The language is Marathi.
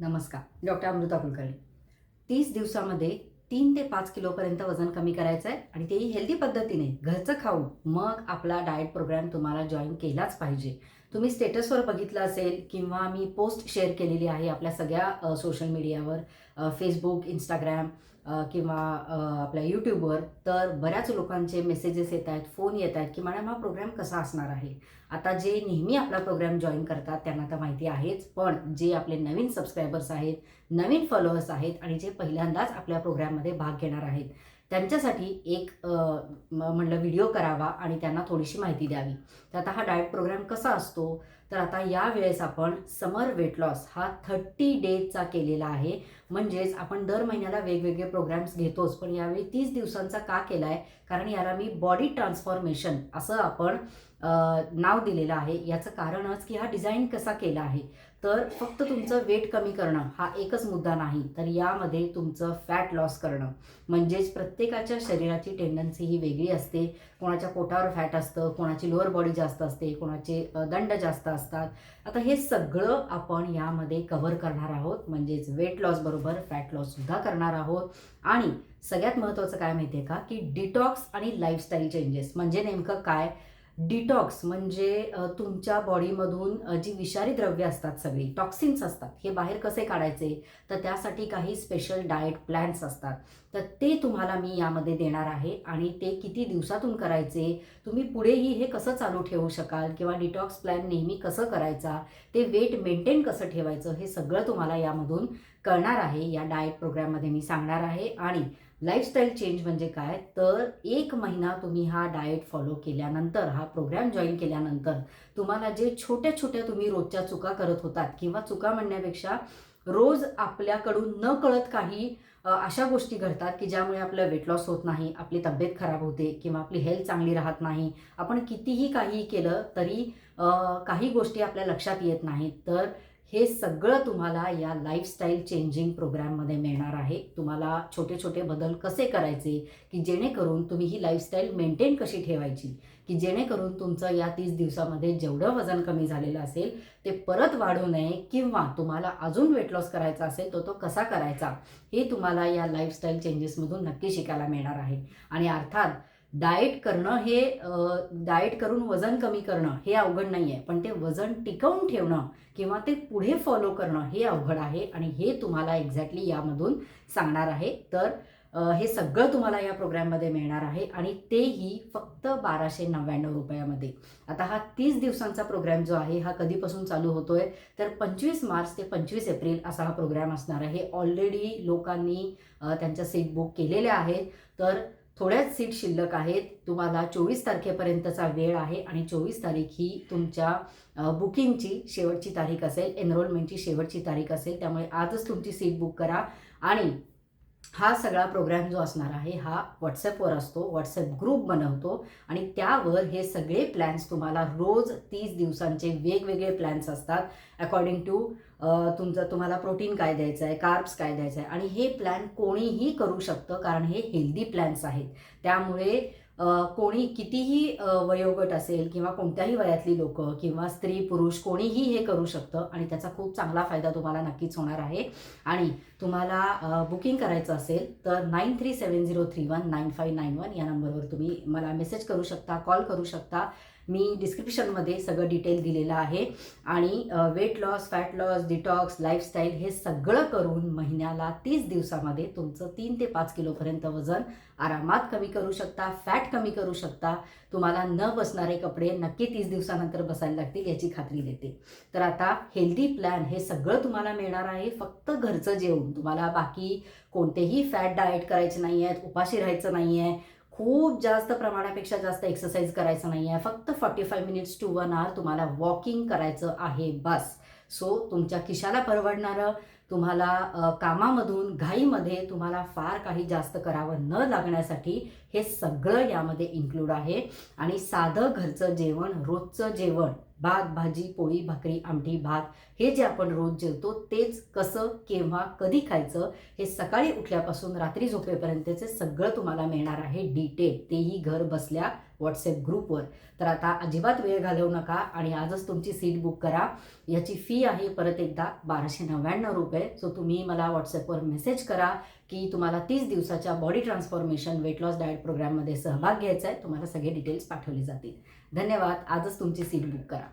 नमस्कार डॉक्टर अमृता कुलकर्णी. तीस दिवसामध्ये तीन ते पाच किलोपर्यंत वजन कमी करायचं आहे आणि तेही हेल्दी पद्धतीने घरचं खाऊन मग आपला डाएट प्रोग्राम तुम्हाला जॉईन केलाच पाहिजे. तुम्ही स्टेटसवर बघितलं असेल किंवा मी पोस्ट शेअर केलेली आहे आपल्या सगळ्या सोशल मीडियावर फेसबुक इंस्टाग्राम किंवा आपल्या यूट्यूबवर तर बऱ्याच लोकांचे मेसेजेस येत आहेत फोन येत आहेत की मॅडम हा प्रोग्राम कसा असणार आहे? आता जे नेहमी आपला प्रोग्राम जॉईन करतात त्यांना तर माहिती आहेच पण जे आपले नवीन सबस्क्रायबर्स आहेत नवीन फॉलोअर्स आहेत आणि जे पहिल्यांदाच आपल्या प्रोग्राममध्ये भाग घेणार आहेत त्यांच्यासाठी एक म- म्हणलं व्हिडिओ करावा आणि त्यांना थोडीशी माहिती द्यावी. तर आता हा डाएट प्रोग्राम कसा असतो? तर आता या वेळेस आपण समर वेट लॉस हा थर्टी डेजचा केलेला आहे. म्हणजेच आपण दर महिन्याला वेगवेगळे प्रोग्राम्स घेतोच पण यावेळी तीस दिवसांचा का केला आहे कारण याला मी बॉडी ट्रान्सफॉर्मेशन असं आपण नाव दिलेलं आहे. याचं कारणच की हा डिझाईन कसा केला आहे? तर फक्त तुमचं वेट कमी करणं हा एकच मुद्दा नाही. तर यामध्ये तुमचं फॅट लॉस करणं. म्हणजेच प्रत्येकाच्या शरीराची टेंडन्सी ही वेगळी असते. कोणाच्या पोटावर फॅट असतं कोणाची लोअर बॉडी जास्त असते कोणाचे दंड जास्त असतात. आता हे सगळं आपण यामध्ये कव्हर करणार आहोत. म्हणजेच वेट लॉसबरोबर फॅट लॉस सुद्धा करणार आहोत. आणि सगळ्यात महत्त्वाचं काय माहिती आहे का? की डिटॉक्स आणि लाईफस्टाईल चेंजेस म्हणजे नेमकं काय? डिटॉक्स म्हणजे तुमच्या बॉडीमधून जी विषारी द्रव्य असतात सगळी टॉक्सिन्स असतात हे बाहेर कसे काढायचे? तर त्यासाठी काही स्पेशल डाएट प्लॅन्स असतात. तर ते तुम्हाला मी यामध्ये देणार आहे आणि ते किती दिवसातून करायचे? तुम्ही पुढेही हे कसं चालू ठेवू शकाल? किंवा डिटॉक्स प्लॅन नेहमी कसं करायचा? ते वेट मेंटेन कसं ठेवायचं? हे सगळं तुम्हाला यामधून कळणार आहे या डाएट प्रोग्राममध्ये मी सांगणार आहे. आणि लाईफस्टाईल चेंज म्हणजे काय? तर एक महिना तुम्ही हा डाएट फॉलो केल्यानंतर हा प्रोग्राम जॉईन केल्यानंतर तुम्हाला जे छोट्या छोट्या तुम्ही रोजच्या चुका करत होतात किंवा चुका म्हणण्यापेक्षा रोज आपल्याकडून न कळत काही अशा गोष्टी घडतात की ज्यामुळे आपलं वेट लॉस होत नाही आपली तब्येत खराब होते किंवा आपली हेल्थ चांगली राहत नाही. आपण कितीही काही केलं तरी काही गोष्टी आपल्या लक्षात येत नाहीत. तर हे सगळं तुम्हाला या लाईफस्टाईल चेंजिंग प्रोग्राममध्ये मिळणार आहे. तुम्हाला छोटे छोटे बदल कसे करायचे? की जेणेकरून तुम्ही ही लाईफस्टाईल मेंटेन कशी ठेवायची? की जेणेकरून तुमचं या तीस दिवसामध्ये जेवढं वजन कमी झालेलं असेल ते परत वाढू नये किंवा तुम्हाला अजून वेट लॉस करायचा असेल तर तो कसा करायचा? हे तुम्हाला या लाईफस्टाईल चेंजेसमधून नक्की शिकायला मिळणार आहे. आणि अर्थात डाएट करणं हे डाएट करून वजन कमी करणं हे अवघड नाही आहे पण ते वजन टिकवून ठेवणं किंवा ते पुढे फॉलो करणं हे अवघड आहे आणि हे तुम्हाला एक्झॅक्टली यामधून सांगणार आहे. तर हे सगळं तुम्हाला या प्रोग्रॅममध्ये मिळणार आहे आणि तेही फक्त बाराशे नव्याण्णव रुपयामध्ये. आता हा तीस दिवसांचा प्रोग्रॅम जो आहे हा कधीपासून चालू होतोय? तर पंचवीस मार्च ते पंचवीस एप्रिल असा हा प्रोग्रॅम असणार आहे. ऑलरेडी लोकांनी त्यांच्या सीट बुक केलेल्या आहेत. तर थोड्याच सीट शिल्लक आहेत. तुम्हाला चोवीस तारखेपर्यंतचा वेळ आहे आणि चोवीस तारीख ही तुमच्या बुकिंगची शेवटची तारीख असेल एनरोलमेंटची शेवटची तारीख असेल. त्यामुळे आजच तुमची सीट बुक करा आणि हा सगळा प्रोग्राम जो असणार आहे हा व्हॉट्सॲपवर असतो. व्हॉट्सॲप ग्रुप बनवतो आणि त्यावर हे सगळे प्लॅन्स तुम्हाला रोज तीस दिवसांचे वेगवेगळे प्लॅन्स असतात. अकॉर्डिंग टू तुमचं तुम्हाला प्रोटीन काय द्यायचं आहे कार्ब्स काय द्यायचं आहे. आणि हे प्लॅन कोणीही करू शकतं कारण हे हेल्दी प्लॅन्स आहेत. त्यामुळे कोणी कितीही वयोगट असेल किंवा कोणत्याही वयातली लोक किंवा स्त्री पुरुष कोणीही हे करू शकतं आणि त्याचा खूप चांगला फायदा तुम्हाला नक्कीच होणार आहे. आणि तुम्हाला बुकिंग करायचं असेल तर nine three seven zero three one nine five nine one या नंबरवर तुम्ही मला मेसेज करू शकता कॉल करू शकता. मी डिस्क्रिप्शनमध्ये सगळं डिटेल दिलेलं आहे. आणि weight loss fat loss detox lifestyle हे सगळं करून महिन्याला तीस दिवसामध्ये तुमचं तीन ते पाच किलोपर्यंत वजन आरामात कमी करू शकता फॅट कमी करू शकता. तुम्हाला न बसणारे कपडे नक्की तीस दिवसानंतर बसायला लागतील याची खात्री देते. तर आता हेल्दी प्लॅन हे सगळं तुम्हाला मिळणार आहे. फक्त घरचं जेवण. तुम्हाला बाकी कोणतेही फॅट डाएट करायचे नाही आहेत उपाशी राहायचं नाही आहे खूप जास्त प्रमाणापेक्षा जास्त एक्सरसाइज करायचं नाही आहे फक्त forty five minutes to one hour तुम्हाला वॉकिंग करायचं आहे. बस. सो तुमच्या खिशाला परवडणारं तुम्हाला कामामधून घाईमध्ये तुम्हाला फार काही जास्त करावं न लागण्यासाठी हे सगळं यामध्ये इन्क्लूड आहे. आणि साधं घरचं जेवण रोजचं जेवण भात भाजी पोळी भाकरी आमटी भात हे जे आपण रोज जेवतो तेच कसं केव्हा कधी खायचं हे सकाळी उठल्यापासून रात्री झोपेपर्यंतचे सगळं तुम्हाला मिळणार आहे. डिटेल तेही घर बसल्या व्हॉट्सअप ग्रुपवर. तर आता अजिबात वेळ घालवू नका आणि आजच तुमची सीट बुक करा. याची फी आहे परत एकदा बाराशे नव्याण्णव रुपये. सो तुम्ही मला व्हॉट्सअपवर मेसेज करा की तुम्हाला तीस दिवसाच्या body transformation weight loss diet प्रोग्राममध्ये सहभाग घ्यायचा आहे. तुम्हाला सगळे डिटेल्स पाठवले जातील. धन्यवाद. आजच तुमची सीट बुक करा.